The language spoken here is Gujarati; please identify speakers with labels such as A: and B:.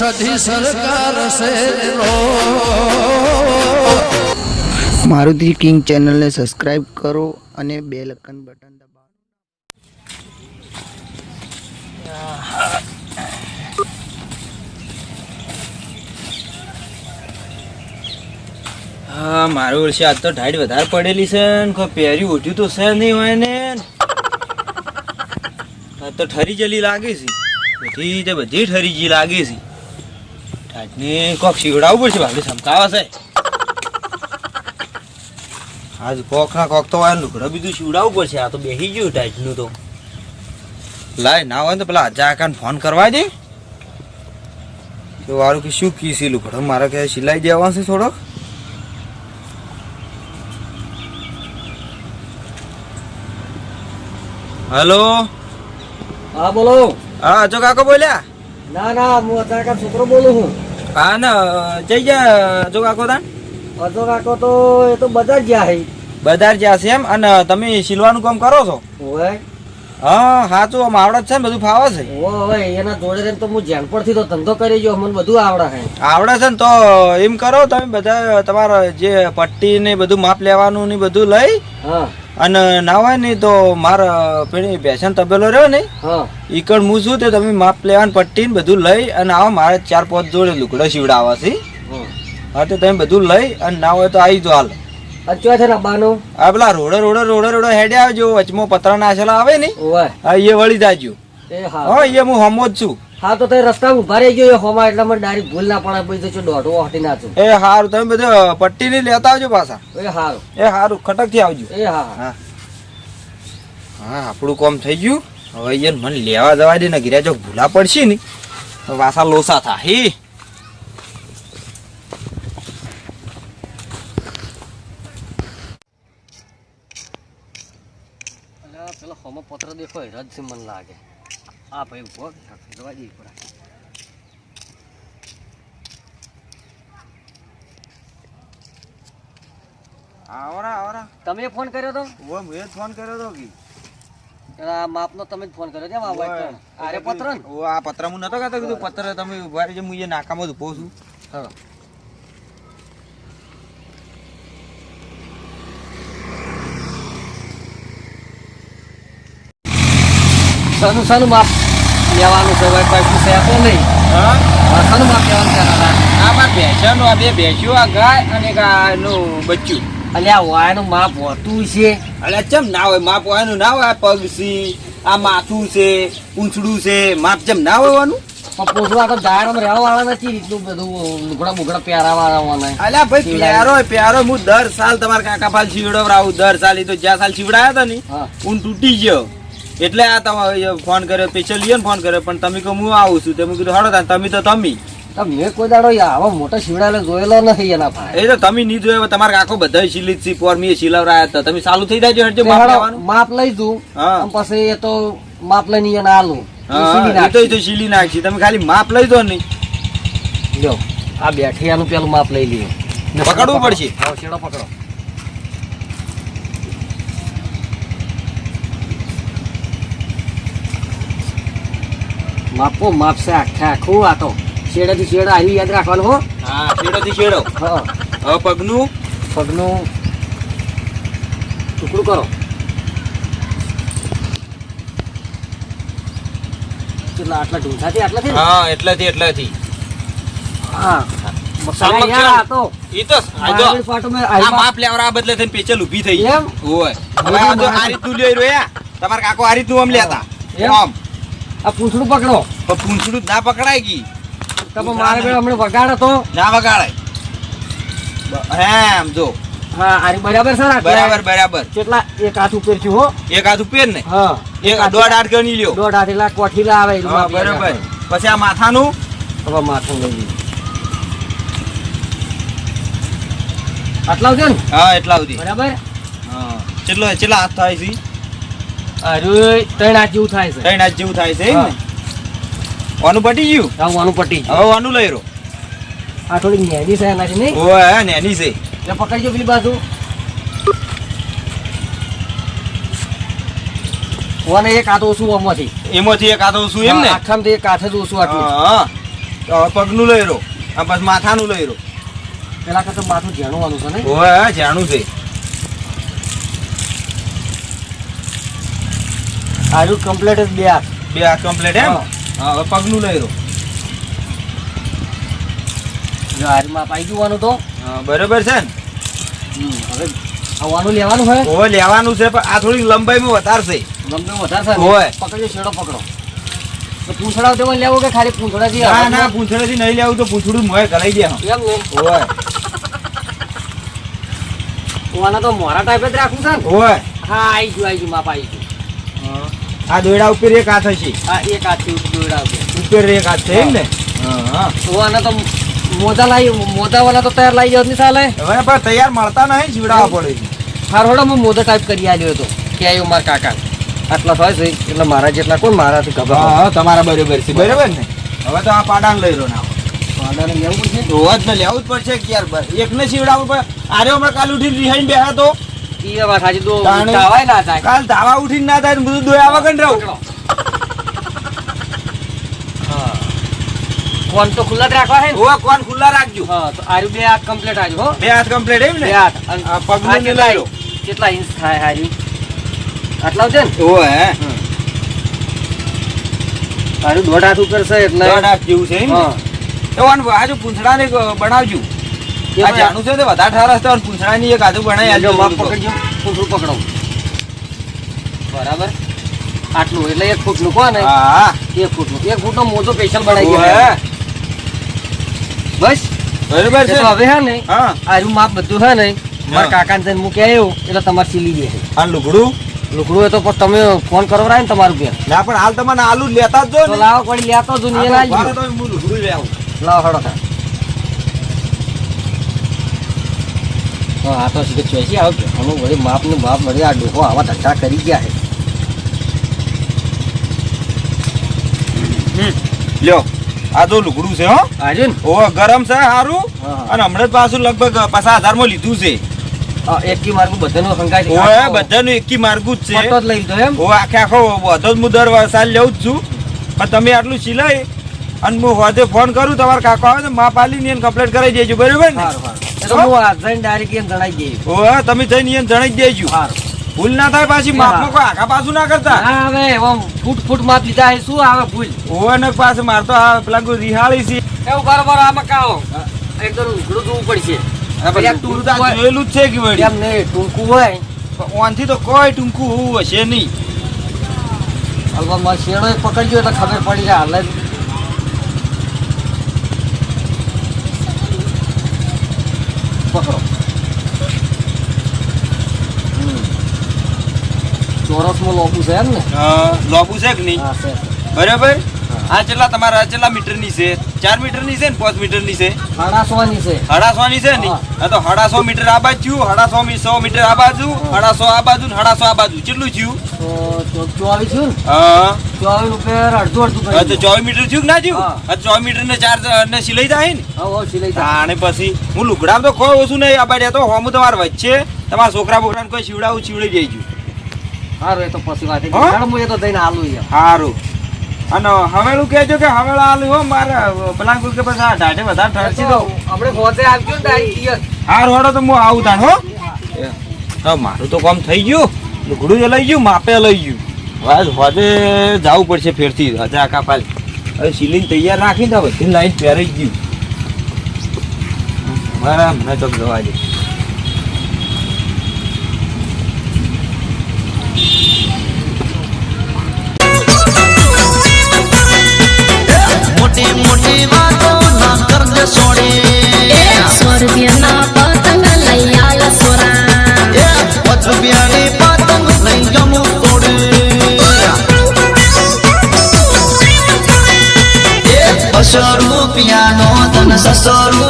A: સધી સરકાર
B: મારુતિ કિંગ ચેનલને સબસ્ક્રાઇબ કરો અને બે લખન બટન દબાવો.
C: હા મારું વર્ષે આજ તો ઢાળ વધારે પડેલી છે ને. કોઈ પહેર્યું ઉઠ્યું તો છે નહીં હોય ને. આજ તો ઠરી જલી લાગે છે. બધી તે બધી ઠરી જી લાગે છે. ઢાળને કોક શીવડાવવું પડશે ભાભી સમકાવા છે આજ કોક ના કોક તો લુગડો બીજું શીવડાવવું પડશે આ તો બેસી ગયું ટાઈટનું તો. લાય ના હોય ને તો પેલા અજા કાન ફોન કરવા દે. તો વાળું કે શું કીસી લુગડો? મારે કે સિલાઈ દેવા છે થોડોક. હલો?
D: હા બોલો.
C: હા અજો કાકો બોલ્યા?
D: ના ના હું અત્યારે કા છોકરો બોલું છું.
C: હા ને જઈ જા અજો કાકો તાન.
D: અજો કાકો તો એ તો બજાર ગયા હે.
C: બજાર ગયા છે એમ? અને તમે સિલવાનું કામ કરો છો?
D: ઓય
C: હા સાચું આમ આવડત છે ને બધું ફાવે છે.
D: ઓ હવે એના જોડે રહીને તો હું જેનપણથી તો ધંધો કરી ગયો મને બધું આવડે છે.
C: આવડે છે ને તો એમ કરો તમે બધા તમારા જે પટ્ટી ને બધું માપ લેવાનું ને બધું લઈ
D: હા.
C: અને ના હોય ને તો મારા પેલી ભેસન તબેલો રહ્યો ને ઈકડ હું છું તે તમે માપ લેવાનું પટ્ટી ને બધું લઈ અને આવો મારે ચાર પાંચ જોડે લુકડો સીવડાવવા છે.
D: હા.
C: તો તમે બધું લઈ અને ના હોય તો આવી જો હાલ.
D: અચવા છે રબાનું
C: આ પેલા રોડે રોડે રોડે રોડે હેડે આવજો વચમાં પતરા નાખેલા આવે ને હા એ વળી જાજો.
D: હા.
C: એ હું હમો જ છું.
D: હા તો તમે રસ્તા ઊભા રહી ગયો હોમાં એટલે મને ડાયરેક્ટ ભૂલ ના પડે પછી તો દોઢો હટી નાચું
C: એ હારું તમે બધું પટ્ટી ની લેતા આવજો પાછા.
D: એ હારું.
C: એ હારું ખટકથી આવજો.
D: એ હા હા.
C: આપણું કોમ થઈ ગયું. હવે યાર મને લેવા જવા દે ને ગિરા જો ભૂલા પડશે ને તો પાછા લોસા થા હી.
D: પેલો હોમો પત્ર દેખો છે મને લાગે. આ ભાઈ ઊભો જવા દે પડા
C: આવરા આવરા
D: તમે ફોન કર્યો તો?
C: ઓ મેં ફોન કર્યો તો કી.
D: આ માપનો તમે જ ફોન કર્યો છે આ પત્ર
C: ઓ આ પત્ર હું નતો કહેતો કીધું પત્ર તમે ઊભા રહેજો હું એ નાકામાં જ ઊભો છું.
D: હા. સાનું સાનું માપ લેવાનું છે ભાઈ પાઇપ છે તો નહીં.
C: હા?
D: સાનું માપ લેવાનું છે
C: આ માર ભેંસાનું આ બે ભેંસ્યું આ ગાય અને આનું બચ્ચું.
D: અલ્યા વાયનું માપ હોતું છે.
C: અલે ચમ ના હોય? માપ વાયનું ના હોય? આ પગ છે આ માથું છે પૂંછડું છે માપ ચમ ના હોય વાનું?
D: પણ પોસવા તો દાયરામાં રહેવા વાળા નથી એટલું બધું લુગડા બુગડા પહેરા વાળા
C: અલ્યા ભાઈ પ્યારો પ્યારો હું દર સાલ તમારા કાકા પાલ શીવડાવ દર સાલ એ તો જ્યાં સાલ શીવડાયા હતા ને
D: હું.
C: તૂટી ગયો. એટલે આ તમે ફોન કર્યો સ્પેશિયલ ને ફોન કર્યો પણ તમે કહો હું આવું છું. તમે કીધું તાન તમે તો તમે.
D: મેં કોઈ દાડો આવા મોટા શિવડાયેલા જોયેલો નથી એના ભાઈ.
C: એ તો તમે નહીં જોયો તમારે આખો બધા શીલી જ પોર મેં શીલવરાયા હતા. તમે ચાલુ થઈ જાય હટજો માપ
D: લઈ દઉં. પછી એ તો માપ લઈને એને આલું.
C: તો તો શીલી નાખી તમે ખાલી માપ લઈ દો નહીં
D: જો આ બેઠિયાનું પેલું માપ લઈ લઈએ
C: પકડવું પડશે.
D: પકડો. માપો માપ છે આખે આખું આ તો. શેડાથી શેડા આવી યાદ રાખવાનું હો.
C: હા છેડો થી છેડો
D: હા.
C: હવે પગનું?
D: પગનું ટુકડું કરો. કેટલા આટલા ઢૂંઢાથી આટલાથી?
C: હા એટલાથી એટલાથી.
D: હા.
C: તમારા કાકો આ રીતનું આમ લેતા.
D: આ પૂંછડું પકડો.
C: તો પૂંછડું ના પકડાય ગઈ
D: તમે મારે પેલા હમણાં વગાડો તો.
C: ના વગાડાય. હે એમ જો.
D: હા આરી બરાબર છે ને
C: બરાબર બરાબર.
D: કેટલા? એક હાથ ઉપર છું હો.
C: એક હાથ ઉપર ને.
D: હા.
C: એક દોઢ આઠ ગણી લ્યો.
D: દોઢ આઠ એટલે કોઠીલા આવે
C: બરાબર. પછી આ માથાનું?
D: હવે માથું લઈ આટલા છે ને?
C: હા એટલા સુધી.
D: બરાબર?
C: હા. કેટલો કેટલા હાથ થાય છે?
D: અરે ત્રણ હાથ જેવું થાય છે.
C: ત્રણ હાથ જેવું થાય છે વાનું પટી ગયું?
D: આવવાનું પટી ગયું.
C: હવે ઓનું લઈ રહ્યો.
D: આ થોડી નેની છે એનાથી નહીં?
C: ઓય નેની છે.
D: એટલે પકડજો પેલી બાજુ. ઓને એક હાથ ઓછું આમાંથી.
C: એમાંથી એક હાથ ઓછું એમ ને?
D: આખામાંથી એક હાથ જ ઓછું આટલું
C: હા. પગનું લઈ રહ્યો. આ બસ માથાનું લઈ રહ્યો.
D: પેલા કરતા માથું જાણવાનું છે ને?
C: ઝેણું જાણું છે.
D: આજુ કમ્પ્લીટ જ બે હાથ
C: બે કમ્પ્લીટ એમ?
D: હા.
C: હવે પગનું લઈ રહ્યો
D: જો હારીમાં પાઈ જવાનું તો.
C: હા, બરોબર છે ને?
D: હવે આવવાનું લેવાનું હોય.
C: હવે લેવાનું છે પણ આ થોડી લંબાઈમાં વધારશે.
D: લંબાઈમાં વધારે છે
C: હોય.
D: પકડજો છેડો પકડો. તો પૂંછડા તેમાં લેવું કે ખાલી પૂંછડાથી
C: ના ના પૂંછડેથી નહીં લેવું તો પૂંછડું મોય કરાઈ દે.
D: એમ ને તો મોરા ટાઈપ જ રાખવું છે ને?
C: ઓવે
D: હા આવી ગયું આવી ગયું માપ આવી ગયું.
C: આ દોયડા ઉપર એક હાથ હશે.
D: હા એક હાથથી દોયડા ઉપર.
C: ઉપર એક હાથ છે એમ ને? હા હા.
D: તો આના તો મોજા લાવી મોજા વાળા તો તૈયાર લાવી જાવ નહીં ચાલે
C: હવે પણ તૈયાર મળતા નહીં જીવડાવવા પડે
D: હારોડો હું મોજો ટાઈપ કરી આલ્યો હતો કે આવ્યો મારા કાકા. આટલા થાય છે એટલે મારા જેટલા કોણ મારાથી ખબર
C: હા તમારા બરોબર છે બરોબર ને? હવે તો આ પાડાને લઈ લો ના
D: પાડાને લેવું છે
C: રોજ ને લેવું જ પડશે કે યાર એક એકને શીવડાવવું પડે. આરે હમણાં કાલ ઉઠીને રિહાઈને બેહા તો
D: વાત સાચી તો
C: તાણે-
D: ના થાય.
C: કાલ ધાવા ઉઠીને ના થાય બધું દોયા વગર રહું.
D: હા. ફોન તો ખુલ્લા જ રાખવા
C: ઓવા કોણ ખુલ્લા રાખજો.
D: હા તો આર્યું બે હાથ કમ્પ્લીટ આજુ હો.
C: બે હાથ કમ્પ્લીટ એમ
D: બે
C: ને
D: હાથ.
C: આ પગનું ને
D: કેટલા
C: ઇન્સ
D: કેટલા ઇંચ થાય હાર્યું આટલા છે ને.
C: ઓવે હે.
D: હાર્યું દોઢ હાથ ઉપર છે એટલે
C: દોઢ હાથ જેવું છે એમ?
D: હા.
C: તો આનું આજુ પૂંછડાને બનાવજો. આ જાણું છે ને વધારે ઠાર હશે અને પૂંછડાની એક આજુ બનાવી આજો
D: માપ પકડજો. પૂંછડું પકડો. બરાબર? આટલું એટલે એક ફૂટનું કોને
C: હા.
D: એક ફૂટનું એક ફૂટ નો મોટો સ્પેશિયલ બનાવી ગયો. બસ?
C: બરાબર છે.
D: હવે હે ને
C: હા.
D: આર્યું માપ બધું હે ને મારા કાકાને જઈને મૂકી આવ્યો એટલે તમારે સીલી દે
C: આ લુગડું?
D: લુકડું એ તો પણ તમે ફોન કરો ને તમારું બેન
C: ના પણ હાલ તમને આલુ લેતા જ જો
D: લાવો કોઈ લેતો જો
C: લઈ આવું
D: લાવો હડો. હા આ તો સીધે ચોઈસી આવો કે વળી માપ ને માપ વળી આ ડોકો આવા ધંધા કરી ગયા છે.
C: લ્યો આ તો લુગડું છે હો.
D: આજુ
C: ઓ ગરમ છે સારું. અને હમણાં પાછું લગભગ પચાસ હજારમાં લીધું છે.
D: એકી માર્ગું બધાનું છે.
C: ઓએ બધાનું એકી માર્ગું જ છે.
D: જ લઈ લીધો એમ?
C: ઓ આખે આખો બધો જ હું દર વરસાદ લેવું જ છું. પણ તમે આટલું સિલાઈ અને હું હોજે ફોન કરું તમારા કાકો આવે તો માપ આલી ને કમ્પ્લીટ કરાવી દેજો બરોબર ને?
D: સારું સારું તો જઈને એમ જણાઈ
C: તમે જઈને એને દેજો. ભૂલ ના થાય પાછી માપમાં કોઈ આખા પાછું ના કરતા.
D: હવે એમ ફૂટ ફૂટ માપ લીધા છે શું આવે ભૂલ?
C: ઓ ને પાસે મારતો આ પેલા રિહાળી છે.
D: એવું બરોબર આમાં કાઓ એકદમ ઉઘડું જોવું પડશે.
C: પછી તો જોયેલું જ છે કે વળી?
D: એમ નહીં ટૂંકું હોય.
C: ઓનથી તો કોઈ ટૂંકું હશે નહીં.
D: અલબત્ત મારે શેડો એક એટલે ખબર પડી જાય હાલે પકડો હમ. ચોરસમાં લોબુ છે એમ ને?
C: લોબુ છે કે નહીં? બરાબર? આ કેટલા તમારા કેટલા મીટરની છે. ચાર મીટરની છે ને પાંચ મીટરની છે?
D: સાડાસોની છે.
C: છે ને?
D: હા.
C: તો હડાસો મીટર આ બાજુ હડાસો સો મીટર આ બાજુ હડાસો આ બાજુ ને હડાસો આ બાજુ. કેટલું થયું?
D: ચો- ચોવીસ થયું
C: હા.
D: ચોવીસ ઉપર અડધું અડધું
C: હા, તો ચોવીસ મીટર થયું ના થયું?
D: હા.
C: હા ચોવીસ મીટર ને ચાર ને સિલાઈ થાય ને?
D: હા હા સિલાઈ થાય.
C: અને પછી હું લુગડામાં તો કોઈ ઓછું નહીં આબાડ્યા તો હોમું તમારે વચ્ચે. તમારા છોકરા બોકરાને કોઈ શીવડાવું શીવડી જઈજો
D: સારું એ તો પછી વાત
C: સારું અને હવેળું કહેજો કે હવેળા આલું હો મારે પેલા કે પછી આ ઢાઢે વધારે ઠરશે તો
D: આપણે હોતે આવજો ને તારી
C: હા રોડો તો હું આવું તાણ હો. તો મારું તો કામ થઈ ગયું. લુગડું જ લઈ ગયું માપે લઈ ગયું. બસ હોજે જવું પડશે ફેરથી. હજે આખા પાલ હવે સીલિંગ તૈયાર રાખીને તો બધી લાઈન પહેરાઈ ગયું. મારા મને તો જવા દે.
A: મોટી મોટી વાતો ના કરજે સોડી.
E: સ્વર્ગના પતંગ લઈ આલ સોરા.
A: પાંચ રૂપિયાની પતંગ લઈ જમું તોડી. બસો રૂપિયાનો તને સસો રૂપિયાનો